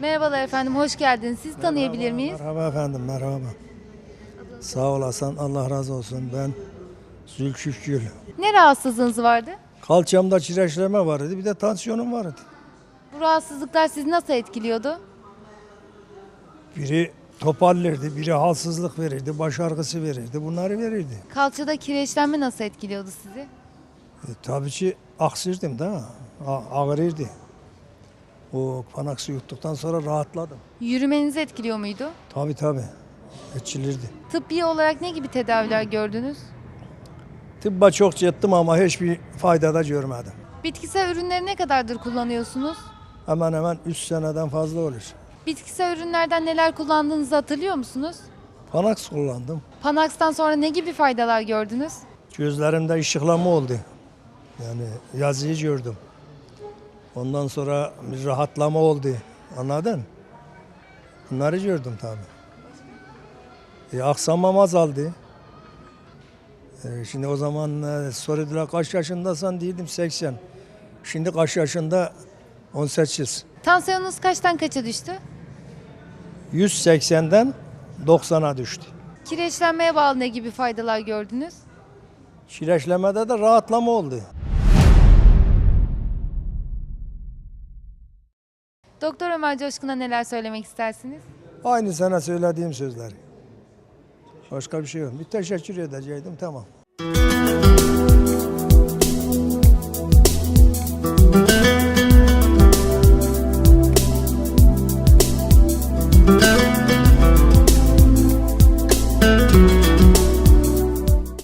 Merhabalar efendim, hoş geldiniz. Sizi tanıyabilir miyiz? Merhaba efendim, merhaba. Sağ olasın, Allah razı olsun. Ben Zülküfgül. Ne rahatsızlığınız vardı? Kalçamda çireçleme vardı, bir de tansiyonum vardı. Bu rahatsızlıklar sizi nasıl etkiliyordu? Biri topallırdı, biri halsızlık verirdi, baş ağrısı verirdi, bunları verirdi. Kalçada kireçlenme nasıl etkiliyordu sizi? E, tabii ki aksırdım da, ağrırdı. O panaksı yuttuktan sonra rahatladım. Yürümenizi etkiliyor muydu? Tabii tabii, etçilirdi. Tıbbi olarak ne gibi tedaviler gördünüz? Tıbba çok gittim ama hiçbir fayda da görmedim. Bitkisel ürünleri ne kadardır kullanıyorsunuz? Hemen hemen 3 seneden fazla olur. Bitkisel ürünlerden neler kullandığınızı hatırlıyor musunuz? Panaks kullandım. Panax'tan sonra ne gibi faydalar gördünüz? Gözlerimde ışıklama oldu. Yani yazıyı gördüm. Ondan sonra bir rahatlama oldu. Anladın? Bunları gördüm tabii. E, aksamam azaldı. E, şimdi o zaman e, soruyorlar kaç yaşındasın dedim 80. Şimdi kaç yaşında 18. Tansiyonunuz kaçtan kaça düştü? 180'den 90'a düştü. Kireçlenmeye bağlı ne gibi faydalar gördünüz? Şireçlemede de rahatlama oldu. Doktor Ömer Coşkun'a neler söylemek istersiniz? Aynı sana söylediğim sözleri. Başka bir şey yok. Bir teşekkür edecektim tamam.